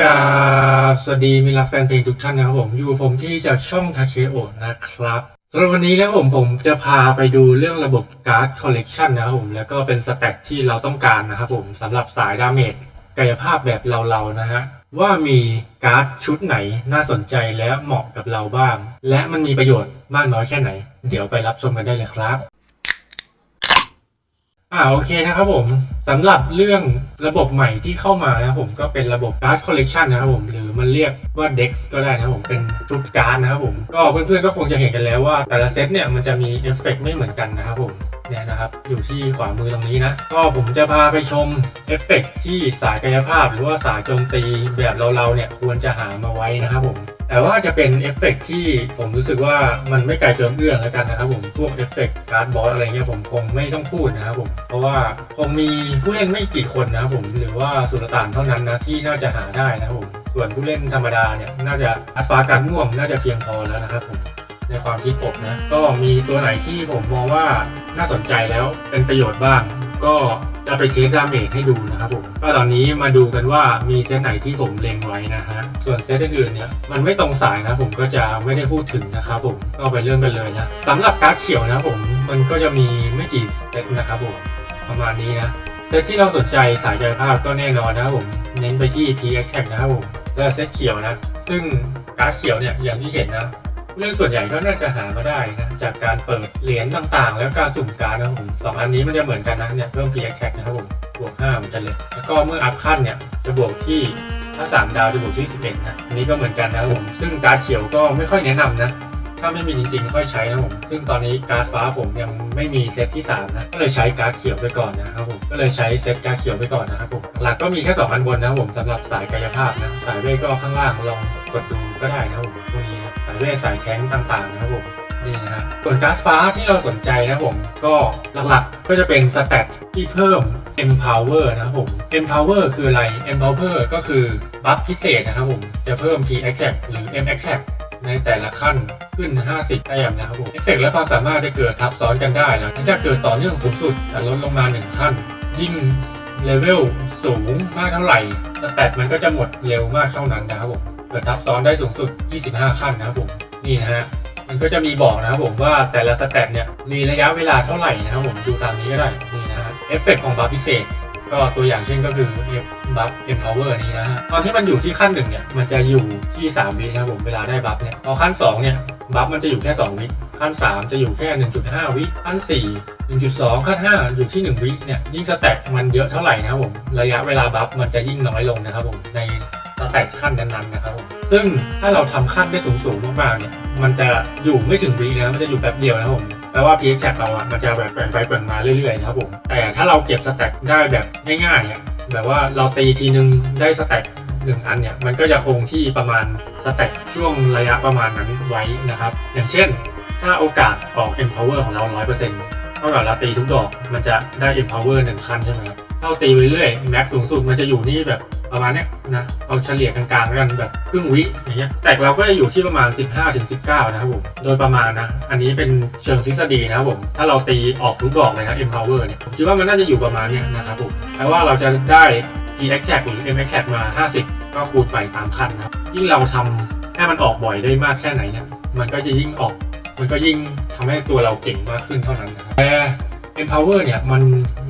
กราสวัสดีมิตรรักแฟนเพลงทุกท่านนะครับผมอยู่ผมที่จากช่องทาเคโอนะครับสำหรับวันนี้นะผมผมจะพาไปดูเรื่องระบบการ์ดคอลเลกชันนะครับผมแล้วก็เป็นสแต็กที่เราต้องการนะครับผมสำหรับสายดาเมจกายภาพแบบเราๆนะฮะว่ามีการ์ดชุดไหนน่าสนใจและเหมาะกับเราบ้าง และมันมีประโยชน์มากน้อยแค่ไหน เดี๋ยวไปรับชมกันได้เลยครับ อ่าโอเคนะครับผมสำหรับเรื่องระบบใหม่ที่เข้ามานะครับผมก็เป็นระบบการ์ดคอลเลกชันนะครับผมหรือมันเรียกว่า DEX ก็ได้นะครับผมเป็นชุดการ์ดนะครับผมก็เพื่อนๆก็คงจะเห็นกันแล้วว่าแต่ละเซตเนี่ยมันจะมีเอฟเฟกต์ไม่เหมือนกันนะครับผมเนี่ยนะครับอยู่ที่ขวามือตรงนี้นะ ก็ผมจะพาไปชมเอฟเฟกต์ที่สายกายภาพ หรือว่าสายโจมตีแบบเราๆเนี่ยควรจะหามาไว้นะครับผม แต่ว่าจะเป็นเอฟเฟกต์ที่ผมรู้สึกว่ามันไม่ไกลเกินเอื้อมแล้วกันนะครับผมพวกเอฟเฟกต์การ์ดบอสอะไรเงี้ยผมคงไม่ต้องพูดนะครับผมเพราะว่าคงมีผู้เล่นไม่กี่คนนะครับผมหรือว่าสุลต่านเท่านั้นนะที่น่าจะหาได้นะครับผมส่วนผู้เล่นธรรมดาเนี่ยน่าจะอัตราการม่วงน่าจะเพียงพอแล้วนะครับผมในความคิดผมนะก็มีตัวไหนที่ผมมองว่าน่าสนใจแล้วเป็นประโยชน์บ้าง ก็ จะไปเทสดาเมจให้ดูนะครับผมก็ตอนนี้มาดูกันว่ามีเซตไหนที่ผมเล็งไว้นะฮะส่วนเซตอื่นๆเนี่ยมันไม่ตรงสายนะผมก็จะไม่ได้พูดถึงนะครับผมก็ไปเริ่มกันเลยนะสำหรับการ์ดเขียวนะผมมันก็จะมีไม่กี่เซตนะครับผมประมาณนี้นะเซตที่เราสนใจสายกายภาพก็แน่นอนนะครับผมเน้นไปที่ P X Tag นะครับผมและเซตเขียวนะ ซึ่งการ์ดเขียวเนี่ยอย่างที่เห็นนะ เรื่องส่วนใหญ่ก็น่าจะหามาได้นะจากการเปิดเหรียญต่างๆ แล้วการสุ่มการ์ดนะครับผมสองอันนี้มันจะเหมือนกันนะเนี่ยเพิ่ม p x t a g นะครับผมบวก5เหมือนกันเลย แล้วก็เมื่ออัพขั้นเนี่ยจะบวกที่ถ้า 3 ดาวจะบวกที่ 11นะอันนี้ก็เหมือนกันนะครับผมซึ่งการ์ดเขียวก็ไม่ค่อยแนะนำนะถ้าไม่มีจริงๆค่อยใช้นะผมซึ่งตอนนี้การ์ดฟ้าผมยังไม่มีเซตที่3นะก็เลยใช้การ์ดเขียวไปก่อนนะครับผมก็เลยใช้เซตการ์ดเขียวไปก่อนนะครับผมหลักก็มีแค่สองอันบนนะครับผมสำหรับสายกายภาพนะสายเวทก็ข้างล่างลองกดดูก็ได้นะครับผมพวกนี้ เวทสายแท้งต่างๆนะครับผมนี่นะฮะส่วนการ์ดฟ้าที่เราสนใจนะครับผมก็หลักๆก็จะเป็นสแตทที่เพิ่ม empower นะครับผม empower คืออะไร empower ก็คือบัฟพิเศษนะครับผมจะเพิ่ม p attack หรือ m attack ในแต่ละขั้นขึ้น 50แต้มนะครับผมเอฟเฟกและความสามารถจะเกิดทับซ้อนกันได้นะจะเกิดต่อเนื่องสูงสุดแต่ลดลงมา 1 ขั้น ยิ่งเลเวลสูงมากเท่าไหร่สแตทมันก็จะหมดเร็วมากเท่านั้นนะครับผม เกิดทับซ้อนได้สูงสุด 25 ขั้นนะครับผมนี่นะฮะมันก็จะมีบอกนะครับผมว่าแต่ละสแตทเนี่ยมีระยะเวลาเท่าไหร่นะครับผมดูตามนี้ก็ได้นี่นะฮะเอฟเฟกต์ของบัฟพิเศษก็ตัวอย่างเช่นก็คือ F buff empower นี้นะฮะตอนที่มันอยู่ที่ขั้นหนึ่งเนี่ยมันจะอยู่ที่ 3 วินะครับผมเวลาได้บัฟเนี่ยพอขั้น 2 เนี่ยบัฟมันจะอยู่แค่ 2 วิขั้น 3 จะอยู่แค่ 1.5 วิขั้น 4 1.2 ขั้น 5 อยู่ที่ 1 วิเนี่ยยิ่งสแต็กมันเยอะเท่าไหร่นะครับผมระยะเวลาบัฟมันจะยิ่งน้อยลงนะครับผมใน สแต็กขั้นนั้นๆนะครับผมซึ่งถ้าเราทำขั้นได้สูงๆมากๆเนี่ย มันจะอยู่ไม่ถึงวินะมันจะอยู่แป๊บเดียวนะครับผมแปลว่า p x t a g เราอะมันจะแบบแปลงไปแปลงมาเรื่อยๆนะครับผม แต่ถ้าเราเก็บสแต็กได้แบบง่ายๆเนี่ยแบบว่าเราตีทีนึงได้สแต็กหนึ่งอันเนี่ยมันก็จะคงที่ประมาณสแต็กช่วงระยะประมาณนั้นไว้นะครับ อย่างเช่น ถ้าโอกาสออก empower ของเรา 100%เท่ากับเราตีทุกดอกมันจะได้ empower หนึ่งขั้นใช่ไหมครับ เราตีไปเรื่อยแม็กสูงสุดมันจะอยู่ที่แบบประมาณเนี้ยนะเอาเฉลี่ยกลางๆกันแบบครึ่งวิอย่างเงี้ยแต่เราก็จะอยู่ที่ประมาณ 15-19 นะครับผมโดยประมาณนะ อันนี้เป็นเชิงทฤษฎีนะครับผม ถ้าเราตีออกทุกดอกเลยนะ empower เนี่ยคิดว่ามันน่าจะอยู่ประมาณเนี้ยนะครับผมแปลว่าเราจะได้ p x t a g หรือ m x t a g มา 50 ก็คูณไปตามขั้นนะครับยิ่งเราทำให้มันออกบ่อยได้มากแค่ไหนเนี่ยมันก็จะยิ่งออก มันก็ยิ่งทำให้ตัวเราเก่งมากขึ้นเท่านั้นนะครับ empower เนี่ยมัน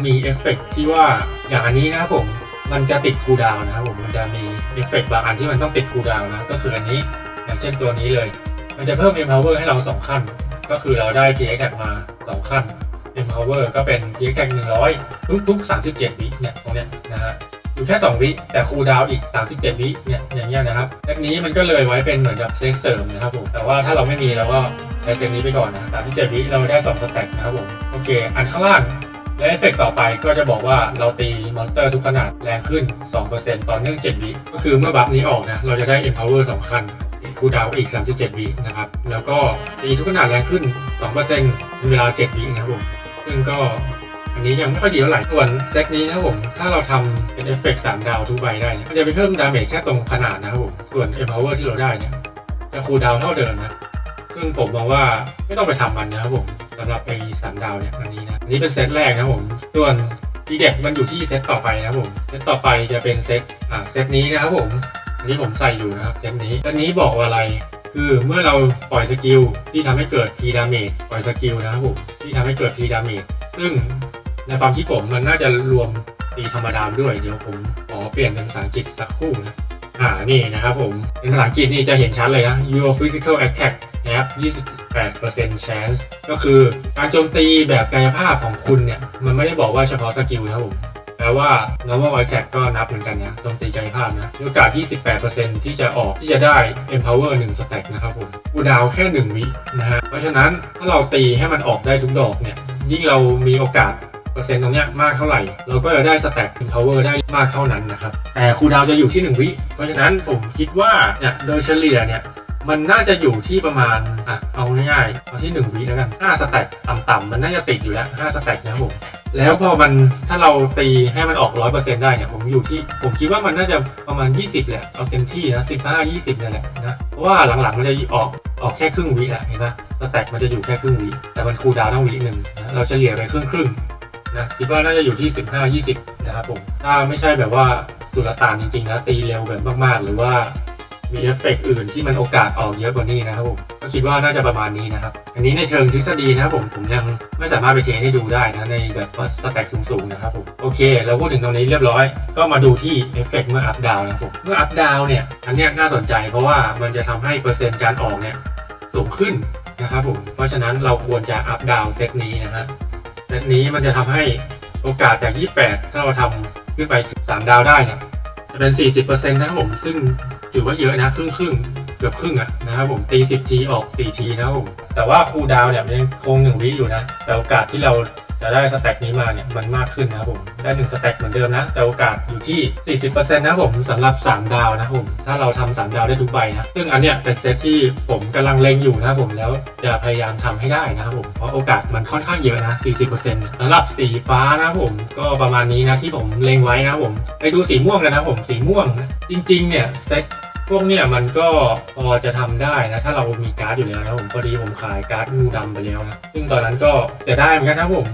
มีเอฟเฟกต์ที่ว่าอย่างอันนี้นะครับผมมันจะติดคูดาวนะครับผมมันจะมีเอฟเฟกต์บางอันที่มันต้องติดคูดาวนะก็คืออันนี้อย่างเช่นตัวนี้เลย มันจะเพิ่ม empower ให้เรา 2 ขั้น ก็คือเราได้ p x t a g มา 2 ขั้น empower ก็เป็น p x t a g 100 ทุกทุกๆ37 วิเนี่ยตรงเนี้ยนะฮะอยู่แค่ 2 วิ แต่คูดาวอีก 37 วิเนี่ยอย่างเงี้ยนะครับแบบนี้มันก็เลยไว้เป็นเหมือนกับเซ็ตเสริมนะครับผมแต่ว่าถ้าเราไม่มีเราก็ ใช้เซตนี้ไปก่อนนะ37วิเราได้2สแต็กนะครับผมโอเค อันข้างล่างและเอฟเฟกต์ต่อไปก็จะบอกว่าเราตีมอนสเตอร์ทุกขนาดแรงขึ้น 2%ต่อเนื่อง 7 วิ ก็คือเมื่อบัฟนี้ออกนะ เราจะได้ empower 2ขั้นคูดาวอีก 37 วินะครับ แล้วก็ตีทุกขนาดแรงขึ้น2%เป็นเวลา 7 วินะครับผม ซึ่งก็อันนี้ยังไม่ค่อยดีเท่าไหร่ส่วนเซตนี้นะครับผม ถ้าเราทำเป็นเอฟเฟกต์3ดาวทุกใบได้ มันจะไปเพิ่มดาเมจแค่ตรงขนาดนะครับผม ส่วน empower ที่เราได้เนี่ยจะคูดาวเท่าเดิมนะ ซึ่งผมมองว่าไม่ต้องไปทำมันนะครับผมสำหรับไอ้สามดาวเนี่ยอันนี้นะอันนี้เป็นเซตแรกนะครับผมส่วนทีเด็ดมันอยู่ที่เซตต่อไปนะครับผมเซตต่อไปจะเป็นเซตอ่าเซตนี้นะครับผมอันนี้ผมใส่อยู่นะครับเซตนี้เซตนี้บอกว่าอะไรคือเมื่อเราปล่อยสกิลที่ทำให้เกิด P damage ปล่อยสกิลนะครับผมที่ทำให้เกิด P damage ซึ่งในความคิดผมมันน่าจะรวมตีธรรมดาด้วยเดี๋ยวผมขอเปลี่ยนเป็นภาษาอังกฤษสักครู่นะอ่านี่นะครับผมเป็นภาษาอังกฤษนี่จะเห็นชัดเลยนะ your physical attack have 28% chance ก็คือการโจมตีแบบกายภาพของคุณเนี่ย มันไม่ได้บอกว่าเฉพาะสกิลนะครับผมแปลว่า normal attack ก็นับเหมือนกันนะโจมตีกายภาพนะโอกาส 28%ที่จะออกที่จะได้ empower 1 stack นะครับผมกูดาวแค่ 1 วินะฮะ เพราะฉะนั้นถ้าเราตีให้มันออกได้ทุกดอกเนี่ย ยิ่งเรามีโอกาสเปอร์เซ็นต์ตรงเนี้ยมากเท่าไหร่ เราก็จะได้สแต็ก empower ได้มากเท่านั้นนะครับ แต่คูดาวจะอยู่ที่ 1 วิ เพราะฉะนั้นผมคิดว่าเนี่ยโดยเฉลี่ยเนี่ย มันน่าจะอยู่ที่ประมาณอะเอาง่ายๆเอาที่ 1วิแล้วกัน5สแต็กต่ำๆมันน่าจะติดอยู่แล้ว5สแต็กนะครับผมแล้วพอมันถ้าเราตีให้มันออก100%ได้เนี่ยผมอยู่ที่ผมคิดว่ามันน่าจะประมาณ 20แหละเอาเต็มที่นะ15 20เนี่ยแหละนะเพราะว่าหลังๆมันจะออกออกแค่ครึ่งวิแหละเห็นปะสแต็กมันจะอยู่แค่ครึ่งวิแต่มันคูลดาวน์ต้องวิหนึ่งนะเราเฉลี่ยไปครึ่งครึ่งนะคิดว่าน่าจะอยู่ที่ 15 20 นะครับผม ถ้าไม่ใช่แบบว่าสุลต่านจริงๆนะ ตีเร็วแบบมากๆ หรือว่า มีเอฟเฟกต์อื่นที่มันโอกาสออกเยอะกว่านี้นะครับผมก็คิดว่าน่าจะประมาณนี้นะครับอันนี้ในเชิงทฤษฎีนะครับผมผมยังไม่สามารถไปเทสให้ดูได้นะในแบบว่าสแต็กสูงๆนะครับผมโอเค เราพูดถึงตรงนี้เรียบร้อย ก็มาดูที่เอฟเฟกต์เมื่ออัพดาวนะครับผมเมื่ออัพดาวเนี่ยอันนี้น่าสนใจเพราะว่ามันจะทำให้เปอร์เซ็นต์การออกเนี่ยสูงขึ้นนะครับผมเพราะฉะนั้นเราควรจะอัพดาวเซตนี้นะฮะเซตนี้มันจะทำให้โอกาสจาก 28 ถ้าเราทำขึ้นไป 3 ดาวได้เนี่ย จะเป็น 40%นะครับผม ซึ่งถือว่าเยอะนะ ครึ่งครึ่งเกือบครึ่งอะนะครับผมตี 10ทีออก4ทีนะครับผม แต่ว่าคูลดาวน์เนี่ยมันยังคง1วิอยู่นะ แต่โอกาสที่เรา จะได้สแต็กนี้มาเนี่ยมันมากขึ้นนะครับผมได้1สแต็กเหมือนเดิมนะ แต่โอกาสอยู่ที่ 40%นะครับผมสำหรับ 3 ดาวนะผมถ้าเราทำ3ดาวได้ทุกใบนะซึ่งอันเนี้ยเป็นเซตที่ผมกำลังเล็งอยู่นะผมแล้วจะพยายามทำให้ได้นะครับผมเพราะโอกาสมันค่อนข้างเยอะนะ 40%เนี่ยสำหรับสีฟ้านะผมก็ประมาณนี้นะที่ผมเล็งไว้นะผมไปดูสีม่วงกันนะผมสีม่วงนะจริงๆเนี่ยเซต พวกเนี่ยมันก็พอจะทำได้นะถ้าเรามีการ์ดอยู่แล้วนะผมพอดีผมขายการ์ดงูดำไปแล้วนะซึ่งตอนนั้นก็จะได้เหมือนกันนะผม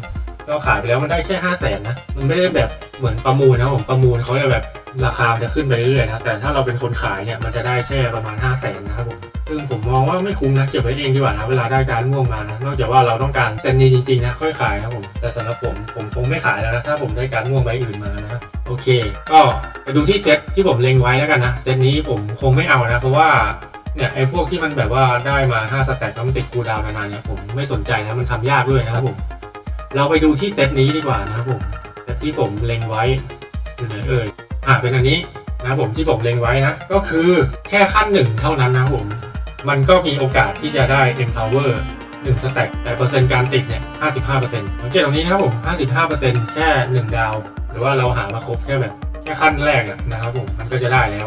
ก็ขายไปแล้วมันได้แค่ห้าแสนนะมันไม่ได้แบบเหมือนประมูลนะผมประมูลเขาจะแบบราคาจะขึ้นไปเรื่อยๆนะแต่ถ้าเราเป็นคนขายเนี่ยมันจะได้แค่ประมาณห้าแสนนะครับผม ซึ่งผมมองว่าไม่คุ้มนะเก็บไว้เองดีกว่านะเวลาได้การม่วงมานะนอกจากว่าเราต้องการเซนนี้จริงๆนะค่อยขายนะผมแต่สำหรับผมผมคงไม่ขายแล้วนะถ้าผมได้การม่วงใบอื่นมานะโอเค ก็ไปดูที่เซตที่ผมเล็งไว้แล้วกันนะเซตนี้ผมคงไม่เอานะเพราะว่าเนี่ยไอ้พวกที่มันแบบว่าได้มา5สแต็กแล้วมันติดคูดาวนานๆเนี่ยผมไม่สนใจนะมันทำยากด้วยนะครับผมเราไปดูที่เซตนี้ดีกว่านะครับผมเซตที่ผมเล็งไว้อยู่ไหนเอ่ยอ่าเป็นอันนี้นะผมที่ผมเล็งไว้นะก็คือแค่ขั้นหนึ่งเท่านั้นนะผม มันก็มีโอกาสที่จะได้ empower 1สแต็กแต่เปอร์เซ็นต์การติดเนี่ย 55%สังเกตตรงนี้นะครับผม 55%แค่ 1 ดาว หรือว่าเราหามาครบแค่แบบแค่ขั้นแรกนะครับผม มันก็จะได้แล้ว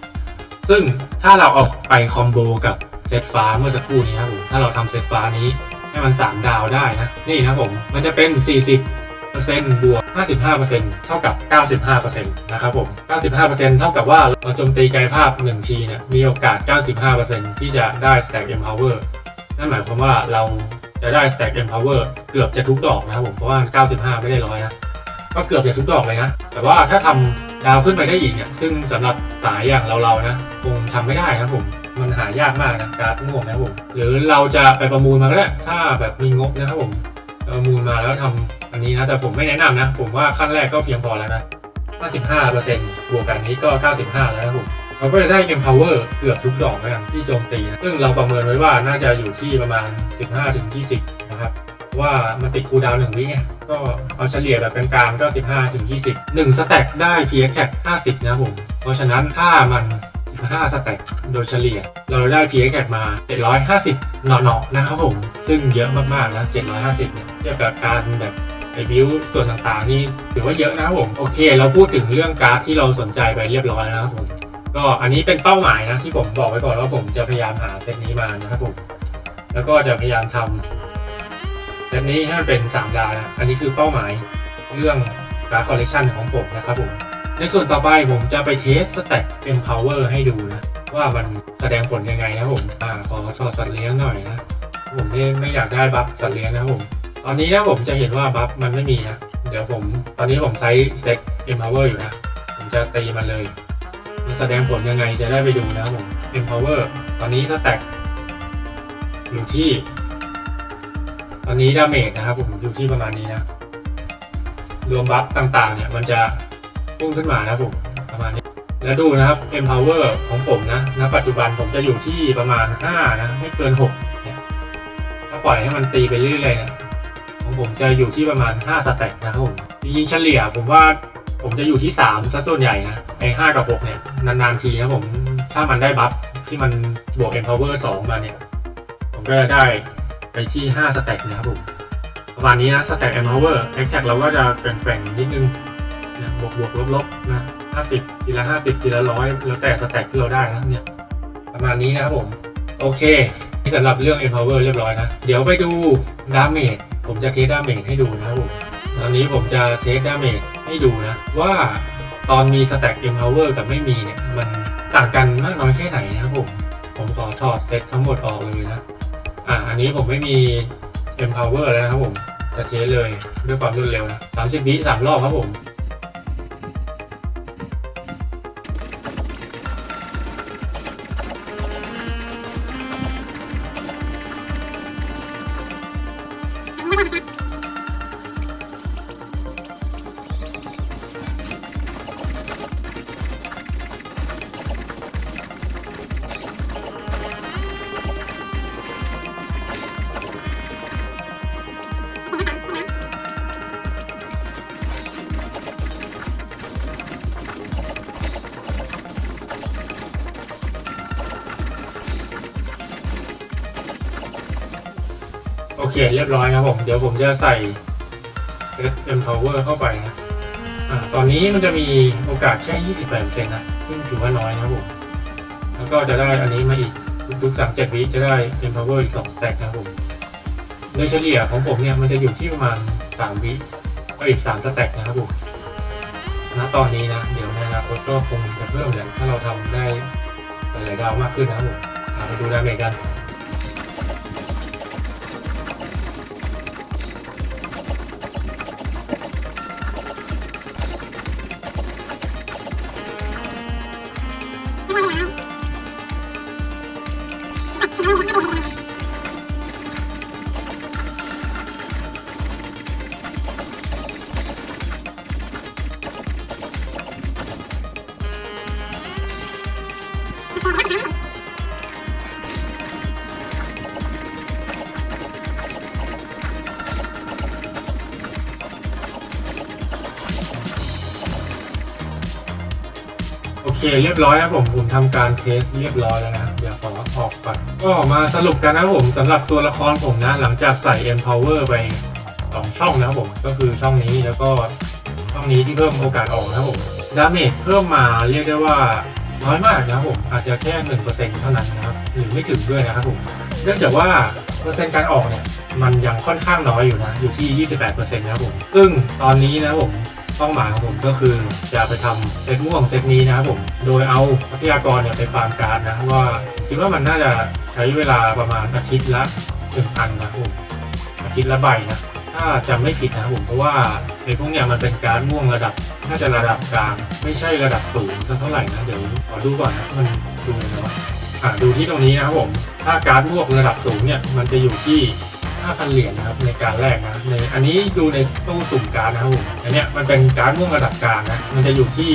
55%ซึ่งถ้าเราเอาไปคอมโบกับเซตฟ้าเมื่อสักครู่นี้ครับผม ถ้าเราทำเซตฟ้านี้ให้มัน 3 ดาวได้นะ นี่นะผม มันจะเป็น 40 บวก 55%เท่ากับ 95%นะครับผม 95%เท่ากับว่าเราโจมตีกายภาพ1ทีเนี่ย มีโอกาส 95%ที่จะได้ Stack Empower นั่นหมายความว่าเราจะได้ Stack Empower เกือบจะทุกดอกนะครับผม เพราะว่า 95 ไม่ได้ร้อยนะ ก็เกือบจะทุกดอกเลยนะ แต่ว่าถ้าทำดาวขึ้นไปได้อีกเนี่ย ซึ่งสำหรับสายอย่างเราๆนะ คงทำไม่ได้นะผม มันหายากมากนะการ์ดม่วงนะครับผม หรือเราจะไปประมูลมาก็ได้ ถ้าแบบมีงบนะครับผม มูลมาแล้วทำอันนี้นะแต่ผมไม่แนะนำนะ ผมว่าขั้นแรกก็เพียงพอแล้วนะ 55%บวกกันนี้ก็ 95 แล้วนะผมเราก็จะได้ empower เกือบทุกดอกแล้วกันที่โจมตีนะซึ่งเราประเมินไว้ว่าน่าจะอยู่ที่ประมาณ 15-20 นะครับ ว่ามันติดคูดาวหนึ่งวิไงก็เอาเฉลี่ยแบบกลางๆก็ 15ถึง20 1สแต็กได้ p x แท็ก50 นะผม เพราะฉะนั้นถ้ามัน 15 สแต็กโดยเฉลี่ย เราได้ p x แท็กมา 750 หน่อๆนะครับผม ซึ่งเยอะมากๆนะ 750 เนี่ยเทียบกับการแบบไอบิวส่วนต่างๆ นี่ถือว่าเยอะนะครับผม โอเค เราพูดถึงเรื่องการ์ดที่เราสนใจไปเรียบร้อยแล้วนะครับผม ก็อันนี้เป็นเป้าหมายนะที่ผมบอกไว้ก่อนว่าผมจะพยายามหาเซตนี้มานะครับผม แล้วก็จะพยายามทำเซตนี้ให้มันเป็น 3 ดาวนะ อันนี้คือเป้าหมายเรื่องการคอลเลกชันของผมนะครับผม ในส่วนต่อไปผมจะไปเทสสแต็ก Empower ให้ดูนะ ว่ามันแสดงผลยังไงนะผมอ่าขอถอดสัตว์เลี้ยงหน่อยนะ ผมไม่ไม่อยากได้บัฟสัตว์เลี้ยงนะผม ตอนนี้นะผมจะเห็นว่าบัฟมันไม่มีนะ เดี๋ยวผมตอนนี้ผมไซส์สเต็ก Empower อยู่นะ ผมจะตีมันเลย มันแสดงผลยังไงจะได้ไปดูนะผม empower ตอนนี้สแต็กอยู่ที่ ตอนนี้ดาเมจนะครับผมอยู่ที่ประมาณนี้นะรวมบัฟต่างๆเนี่ยมันจะ พุ่งขึ้นมานะผมประมาณนี้ แล้วดูนะครับ empower ของผมนะณปัจจุบันผมจะอยู่ที่ประมาณ 5 นะ ไม่เกิน 6 เนี่ย ถ้าปล่อยให้มันตีไปเรื่อยๆเนี่ยของผมจะอยู่ที่ประมาณ 5 สแต็กนะครับผมจริงๆเฉลี่ยผมว่าผมจะอยู่ที่3ซะส่วนใหญ่นะไอ้5กับ6เนี่ย นานๆทีนะผม ถ้ามันได้บัฟที่มันบวก empower 2 มาเนี่ย ผมก็จะได้ไปที่5สแต็กนะครับผมประมาณนี้นะสแต็ก empower exact เราก็จะแกว่งๆนิดนึง บวกบวกลบลบนะ50ทีละ50ทีละร้อยแล้วแต่สแต็กที่เราได้นะเนี่ยประมาณนี้นะครับผม โอเคนี่สำหรับเรื่อง empower เรียบร้อยนะ เดี๋ยวไปดูดาเมจผมจะเทสดาเมจให้ดูนะครับผมตอนนี้ผมจะเทสดาเมจให้ดูนะ ว่าตอนมีสแต็ก empower กับไม่มีเนี่ย มันต่างกันมากน้อยแค่ไหนนะครับผมผมขอถอดเซตทั้งหมดออกเลยนะ อะอันนี้ผมไม่มี empower แล้วนะครับผม จะเทสเลยด้วยความรวดเร็วนะ 30วิสามรอบครับผม เคเรียบร้อยนะผม เดี๋ยวผมจะใส่ SM Power เข้าไปนะอ่าตอนนี้มันจะมีโอกาสแค่28%นะซึ่งถือว่าน้อยนะผม แล้วก็จะได้อันนี้มาอีกทุกๆ37วิจะได้ M Power อีก2 stack นะผมโดยเฉลี่ยของผมเนี่ยมันจะอยู่ที่ประมาณ3วิก็อีก3 stack นะครับผมณตอนนี้นะ เดี๋ยวในอนาคตก็คงจะเพิ่มแหละถ้าเราทำได้หลายๆดาวมากขึ้นนะครับผมอ่าไปดูดาเมจกัน โอเคเรียบร้อยครับผมผมทำการเทสเรียบร้อยแล้วนะเดี๋ยวขอออกก่อนก็มาสรุปกันนะผมสำหรับตัวละครผมนะ หลังจากใส่ empower ไปสองช่องนะครับผมก็คือช่องนี้แล้วก็ช่องนี้ที่เพิ่มโอกาสออกนะครับผมดาเมจเพิ่มมาเรียกได้ว่าน้อยมากนะครับผมอาจจะแค่หนึ่งเปอร์เซ็นต์เท่านั้นนะครับหรือไม่ถึงด้วยนะครับผมเนื่องจากว่าเปอร์เซ็นต์การออกเนี่ยมันยังค่อนข้างน้อยอยู่นะอยู่ที่ 28%นะครับผมซึ่งตอนนี้นะผม เป้าหมายของผมก็คือจะไปทำเซตม่วงเซตนี้นะครับผม โดยเอาทรัพยากรเนี่ยไปฟาร์มการ์ดนะว่าคิดว่ามันน่าจะใช้เวลาประมาณอาทิตย์ละหนึ่งพันนะครับผมอาทิตย์ละใบนะถ้าจำไม่ผิดนะครับผมเพราะว่าในพวกเนี้ยมันเป็นการม่วงระดับน่าจะระดับกลาง ไม่ใช่ระดับสูงสักเท่าไหร่นะเดี๋ยวขอดูก่อนนะมันดูยังไงวะอ่าดูที่ตรงนี้นะครับผม ถ้าการม่วงระดับสูงเนี่ยมันจะอยู่ที่ 5,000 เหรียญนะครับในการแรกนะในอันนี้ดูในตู้สุ่มการ์ดนะครับผมอันเนี้ยมันเป็นการ์ดม่วงระดับกลางนะมันจะอยู่ที่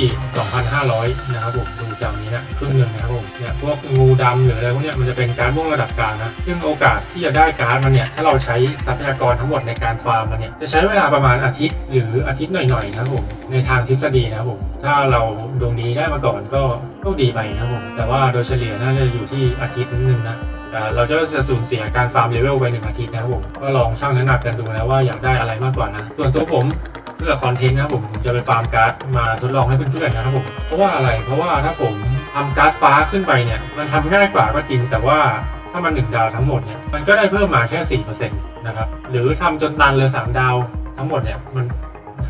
2,500 นะครับผมดูจำนี้นะครึ่งหนึ่งนะครับผมเนี่ยพวกงูดำหรืออะไรพวกเนี้ยมันจะเป็นการ์ดม่วงระดับกลางนะซึ่งโอกาสที่จะได้การ์ดมันเนี่ยถ้าเราใช้ทรัพยากรทั้งหมดในการฟาร์มมันเนี่ยจะใช้เวลาประมาณอาทิตย์ หรืออาทิตย์หน่อยๆนะครับผมในทางทฤษฎีนะครับผมถ้าเราดวงดีได้มาก่อนก็โชคดีไปนะครับผมแต่ว่าโดยเฉลี่ยน่าจะอยู่ที่อาทิตย์นึงนะอ่า เราจะสูญเสียการฟาร์มเลเวลไปหนึ่งอาทิตย์นะครับผมก็ลองชั่งน้ำหนักกันดูนะว่าอยากได้อะไรมากกว่านะ ส่วนตัวผมเพื่อคอนเทนต์นะครับผมผมจะไปฟาร์มการ์ดมาทดลองให้เพื่อนๆนะครับผมเพราะว่าอะไรเพราะว่าถ้าผมทำการ์ดฟ้าขึ้นไปเนี่ย มันทำง่ายกว่าก็จริง แต่ว่าถ้ามันหนึ่งดาวทั้งหมดเนี่ยมันก็ได้เพิ่มมาแค่สี่เปอร์เซ็นต์นะครับหรือทำจนตันเลยสามดาวทั้งหมดเนี่ยมัน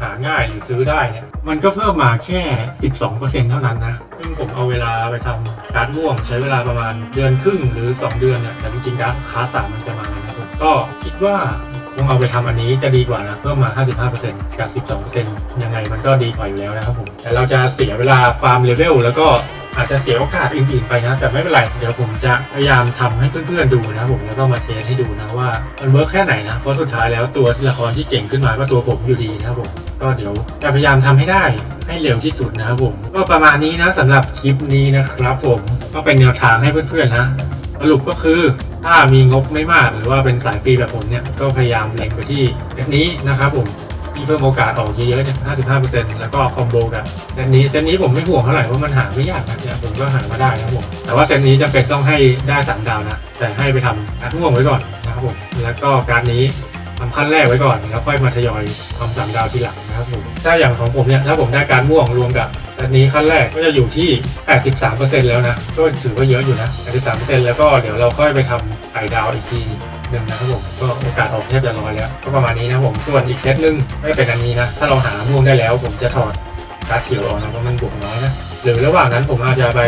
หาง่ายหรือซื้อได้เนี่ย มันก็เพิ่มมาแค่ 12%เท่านั้นนะ ซึ่งผมเอาเวลาไปทำการ์ดม่วง ใช้เวลาประมาณเดือนครึ่งหรือ 2 เดือนเนี่ยแต่จริงๆการ์ดค้าสามมันจะมานะครับผมก็คิดว่า คต้องเอาไปทำอันนี้จะดีกว่านะเพิ่มมา 55%จาก 12%ยังไงมันก็ดีกว่าอยู่แล้วนะครับผมแต่เราจะเสียเวลาฟาร์มเลเวลแล้วก็อาจจะเสียโอกาสอื่นๆไปนะแต่ไม่เป็นไร เดี๋ยวผมจะพยายามทำให้เพื่อนๆดูนะผมแล้วก็มาเทสให้ดูนะว่ามันเวิร์กแค่ไหนนะเพราะสุดท้ายแล้วตัวละครที่เก่งขึ้นมาก็ตัวผมอยู่ดีนะครับผมก็เดี๋ยวจะพยายามทำให้ได้ให้เร็วที่สุดนะครับผม ก็ประมาณนี้นะสำหรับคลิปนี้นะครับ ผมก็เป็นแนวทางให้เพื่อนๆนะ สรุปก็คือถ้ามีงบไม่มากหรือว่าเป็นสายฟรีแบบผมเนี่ย ก็พยายามเล็งไปที่เซตนี้นะครับผมที่เพิ่มโอกาสออกเยอะๆเนี่ย55%แล้วก็คอมโบกับเซตนี้เซตนี้ผมไม่ห่วงเท่าไหร่เพราะมันหาไม่ยากนะเนี่ยผมก็หามาได้นะครับผมแต่ว่าเซตนี้จำเป็นต้องให้ได้สามดาวนะ แต่ให้ไปทำการดม่วงไว้ก่อนนะครับผมแล้วก็การนี้ทำขั้นแรกไว้ก่อน แล้วค่อยมาทยอยทำสามดาวทีหลังนะครับผมถ้าอย่างของผมเนี่ยถ้าผมได้การม่วงรวมกับ อันนี้ขั้นแรกก็จะอยู่ที่ 83%แล้วนะ ก็ถือว่าเยอะอยู่นะ 83%แล้วก็เดี๋ยวเราค่อยไปทำไข่ดาวอีกทีหนึ่งนะครับผมก็โอกาสออกแทบจะร้อยแล้ว ก็ประมาณนี้นะผมส่วนอีกเซตหนึ่งไม่เป็นอันนี้นะ ถ้าเราหาม่วงได้แล้ว ผมจะถอดการ์ดเขียวออกนะเพราะมันบวกน้อยนะ หรือระหว่างนั้นผมอาจจะไป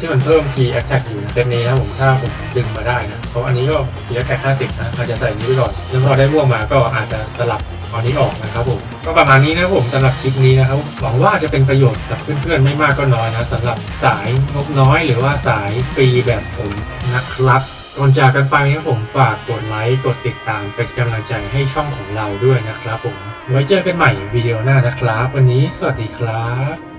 ที่มันเพิ่ม P attack อยู่นะเซตนี้นะผมถ้าผมดึงมาได้นะเพราะอันนี้ก็ P attack 50นะอาจจะใส่นี้ไปก่อนแล้วพอได้ม่วงมาก็อาจจะสลับเอานี้ออกนะครับผมก็ประมาณนี้นะผมสำหรับคลิปนี้นะครับหวังว่าจะเป็นประโยชน์กับเพื่อนๆไม่มากก็น้อยนะสำหรับสายงบน้อย หรือว่าสายฟรีแบบผมนะครับก่อนจากกันไปนะผมฝากกดไลค์กดติดตามเป็นกำลังใจให้ช่องของเราด้วยนะครับผมไว้เจอกันใหม่วิดีโอหน้านะครับ วันนี้สวัสดีครับ